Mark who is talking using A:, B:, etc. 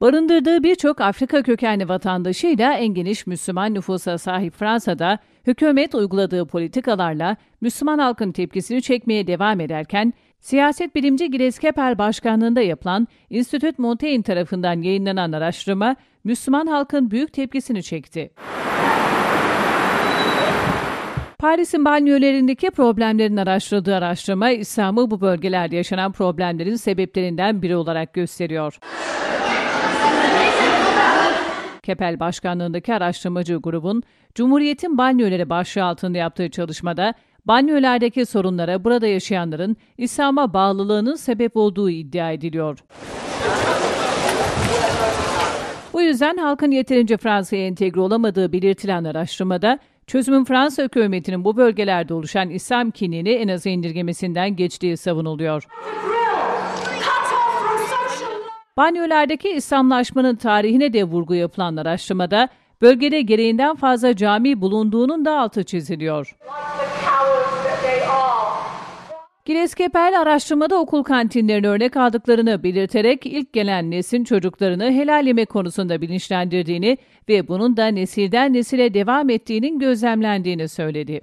A: Barındırdığı birçok Afrika kökenli vatandaşıyla en geniş Müslüman nüfusa sahip Fransa'da hükümet uyguladığı politikalarla Müslüman halkın tepkisini çekmeye devam ederken siyaset bilimci Gilles Kepel başkanlığında yapılan Institut Montaigne tarafından yayınlanan araştırma Müslüman halkın büyük tepkisini çekti. Paris'in banyolarındaki problemlerin araştırıldığı araştırma İslam'ı bu bölgelerde yaşanan problemlerin sebeplerinden biri olarak gösteriyor. Kepel başkanlığındaki araştırmacı grubun Cumhuriyet'in banyoları başlığı altında yaptığı çalışmada banyolardaki sorunlara burada yaşayanların İslam'a bağlılığının sebep olduğu iddia ediliyor. Bu yüzden halkın yeterince Fransa'ya entegre olamadığı belirtilen araştırmada çözümün Fransa hükümetinin bu bölgelerde oluşan İslam kinini en az indirgemesinden geçtiği savunuluyor. Banyolardaki İslamlaşmanın tarihine de vurgu yapılan araştırmada bölgede gereğinden fazla cami bulunduğunun da altı çiziliyor. Kepel araştırmada okul kantinlerini örnek aldıklarını belirterek ilk gelen neslin çocuklarını helal yemek konusunda bilinçlendirdiğini ve bunun da nesilden nesile devam ettiğinin gözlemlendiğini söyledi.